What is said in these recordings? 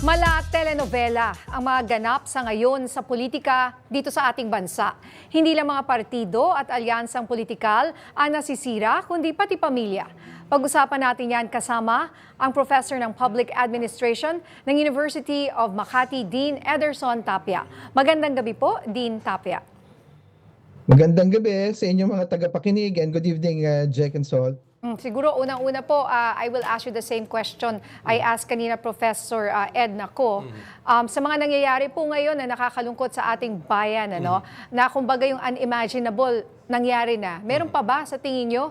Mala telenovela ang mga ganap sa ngayon sa politika dito sa ating bansa. Hindi lang mga partido at alyansang politikal ang nasisira, kundi pati pamilya. Pag-usapan natin yan kasama ang Professor ng Public Administration ng University of Makati, Dean Ederson Tapia. Magandang gabi po, Dean Tapia. Magandang gabi sa inyong mga tagapakinig and good evening, uh, Jack and Sol. Mm, siguro unang-una po, ah, I will ask you the same question I asked kanina Professor ah, Ed Nako. Um, sa mga nangyayari po ngayon na nakakalungkot sa ating bayan, ano, na kumbaga yung unimaginable nangyari na. Meron pa ba sa tingin nyo?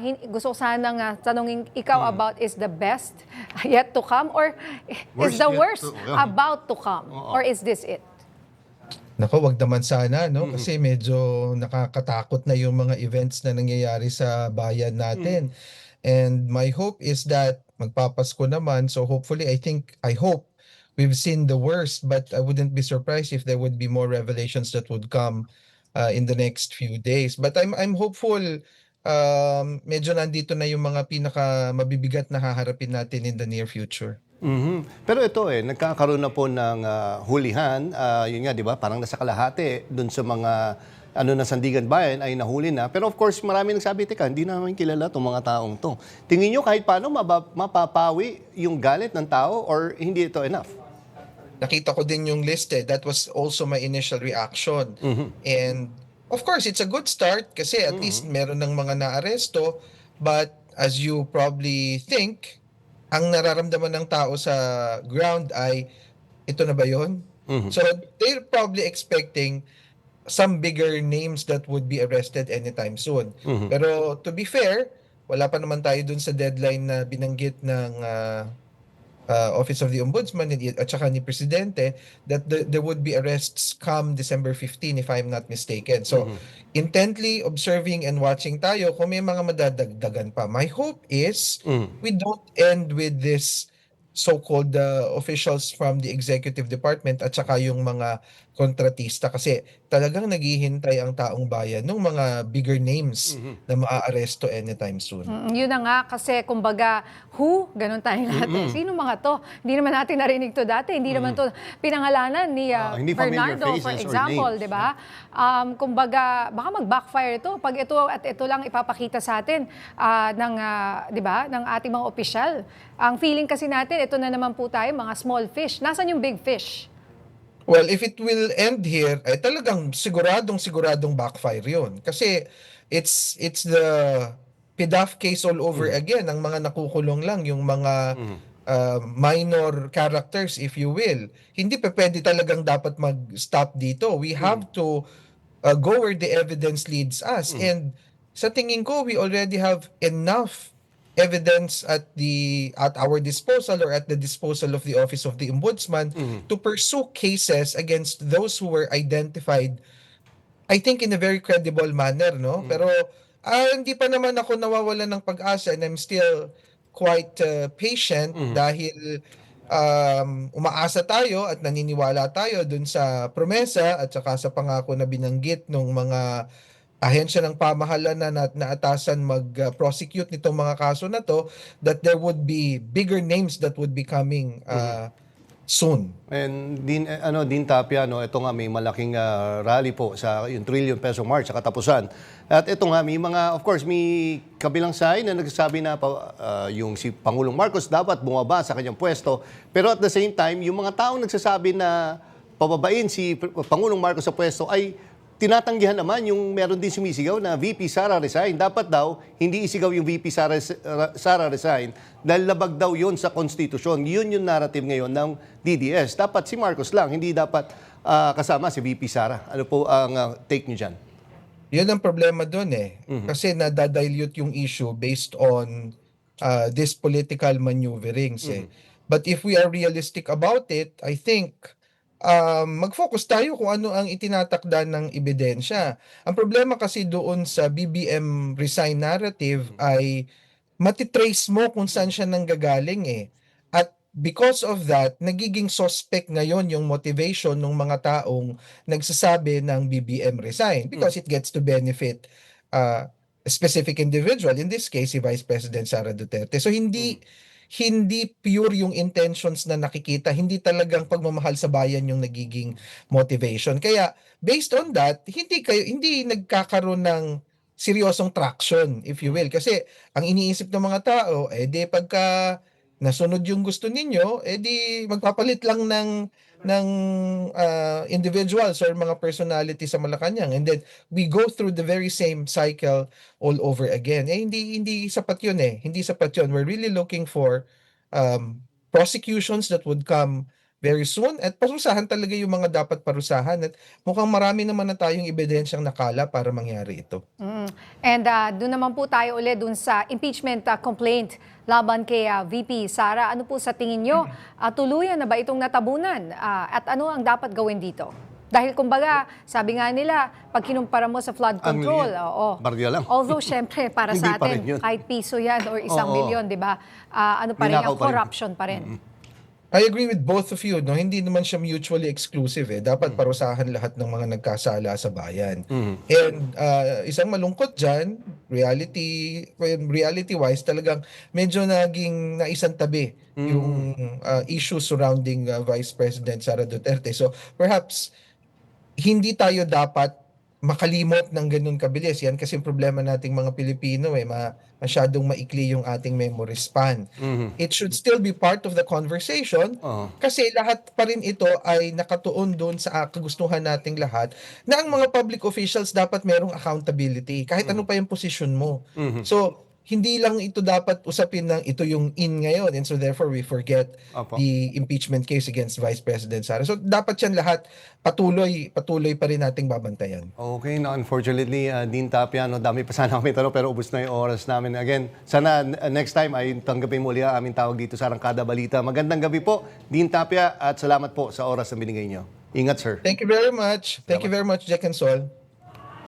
hin- gusto ko sanang ah, tanungin ikaw about is the best yet to come or is Worst the worst to- yeah. about to come or is this it? Nako, wag naman sana, no? Kasi medyo nakakatakot na yung mga events na nangyayari sa bayan natin. And my hope is that magpapasko naman. So hopefully, I think, I hope we've seen the worst, but I wouldn't be surprised if there would be more revelations that would come uh, in the next few days. But I'm I'm hopeful um, medyo nandito na yung mga pinaka mabibigat na haharapin natin in the near future. Mhm. Pero ito eh, nagkakaroon na po ng ah, hulihan. Ah, yun nga, di ba? Parang nasa kalahati dun sa mga ano na Sandigan Bayan ay nahuli na. Pero of course, marami nagsabi, teka, hindi namin kilala itong mga taong to. Tingin nyo kahit paano mapapawi yung galit ng tao or hindi ito enough? nakita ko din yung list eh. That was also my initial reaction. And of course, it's a good start kasi at least meron ng mga naaresto. But as you probably think, ang nararamdaman ng tao sa ground ay, ito na ba yun? So they're probably expecting some bigger names that would be arrested anytime soon. Pero to be fair, wala pa naman tayo dun sa deadline na binanggit ng ah, uh, Office of the Ombudsman at saka ni Presidente that the, there would be arrests come December 15 if I'm not mistaken. So intently observing and watching tayo kung may mga madadagdagan pa. My hope is we don't end with this so-called uh, officials from the executive department at saka yung mga kontratista kasi talagang naghihintay ang taong bayan ng mga bigger names na maaaresto anytime soon. Mm, yun na nga, kasi kumbaga, who? Ganun tayo lahat. eh. Sino mga to? Hindi naman natin narinig to dati. Hindi naman to pinangalanan ni uh, Ah, hindi Bernardo, for example, di ba? Um, kumbaga, baka mag-backfire ito pag ito at ito lang ipapakita sa atin ah, ng, ah, di ba, ng ating mga opisyal. Ang feeling kasi natin, ito na naman po tayo, mga small fish. Nasaan yung big fish? Well, if it will end here, ay talagang siguradong siguradong backfire 'yun. Kasi it's it's the PDAF case all over again. Ang mga nakukulong lang yung mga uh, minor characters if you will. Hindi pa pwede talagang dapat mag-stop dito. We have to uh, go where the evidence leads us. And sa tingin ko, we already have enough evidence at the at our disposal or at the disposal of the office of the ombudsman to pursue cases against those who were identified I think in a very credible manner no pero ah, hindi pa naman ako nawawalan ng pag-asa and I'm still quite uh, patient dahil um, umaasa tayo at naniniwala tayo dun sa promesa at saka sa pangako na binanggit ng mga ahensya ng pamahalaan na, na naatasan mag-prosecute nitong mga kaso na to that there would be bigger names that would be coming uh, soon. And din eh, ano din Tapia no, ito nga may malaking ah, rally po sa yung trillion peso march sa katapusan. At ito nga may mga of course may kabilang side na nagsasabi na ah, yung si Pangulong Marcos dapat bumaba sa kanyang pwesto. Pero at the same time, yung mga taong nagsasabi na pababain si Pangulong Marcos sa pwesto ay tinatanggihan naman yung meron din sumisigaw na VP Sara resign. Dapat daw, hindi isigaw yung VP Sara, Sara resign dahil labag daw yun sa konstitusyon. Yun yung narrative ngayon ng DDS. Dapat si Marcos lang, hindi dapat ah, kasama si VP Sara. Ano po ang ah, take niyo dyan? Yun ang problema doon eh. Kasi nadadilute yung issue based on uh, this political maneuverings eh. But if we are realistic about it, I think um, mag-focus tayo kung ano ang itinatakda ng ebidensya. Ang problema kasi doon sa BBM resign narrative ay matitrace mo kung saan siya nanggagaling eh. At because of that, nagiging suspect ngayon yung motivation ng mga taong nagsasabi ng BBM resign because it gets to benefit uh, a specific individual, in this case si Vice President Sara Duterte. So hindi hindi pure yung intentions na nakikita, hindi talagang pagmamahal sa bayan yung nagiging motivation. Kaya based on that, hindi kayo hindi nagkakaroon ng seryosong traction, if you will. Kasi ang iniisip ng mga tao, eh di pagka nasunod yung gusto ninyo, eh di magpapalit lang ng ng uh, individuals or mga personality sa Malacanang and then we go through the very same cycle all over again. Eh hindi hindi sapat 'yun eh. Hindi sapat 'yun. We're really looking for um, prosecutions that would come very soon at parusahan talaga yung mga dapat parusahan at mukhang marami naman na tayong ebidensyang nakala para mangyari ito. Mm. And uh, doon naman po tayo ulit doon sa impeachment uh, complaint laban kay uh, VP Sara. Ano po sa tingin nyo? Uh, tuluyan na ba itong natabunan? Uh, at ano ang dapat gawin dito? Dahil kumbaga, sabi nga nila, pag kinumpara mo sa flood Ang control, liit. oo. Barya lang. Although, syempre, para sa atin, kahit piso yan or isang Oo. milyon, di ba? Ah, ano pa rin Ninakaw yan, pa rin. corruption pa rin. I agree with both of you, no? Hindi naman siya mutually exclusive eh. Dapat parusahan lahat ng mga nagkasala sa bayan. And uh, isang malungkot diyan, reality reality wise talagang medyo naging naisang tabi yung uh, issue surrounding uh, Vice President Sara Duterte. So perhaps hindi tayo dapat makalimot ng ganun kabilis. Yan kasi yung problema nating mga Pilipino eh, ma- masyadong maikli yung ating memory span. It should still be part of the conversation Oo. kasi lahat pa rin ito ay nakatuon doon sa kagustuhan nating lahat na ang mga public officials dapat merong accountability kahit ano pa yung position mo. So, hindi lang ito dapat usapin ng ito yung in ngayon and so therefore we forget Opo. the impeachment case against Vice President Sara. So dapat yan lahat patuloy patuloy pa rin nating babantayan. Okay, no, unfortunately, uh, Dean Tapia, no, dami pa sana kami tanong pero ubos na yung oras namin. Again, sana uh, next time ay tanggapin muli ang aming tawag dito sa Arangkada Balita. Magandang gabi po, Dean Tapia, at salamat po sa oras na binigay niyo. Ingat, sir. Thank you very much. Thank you very much, Jack and Sol.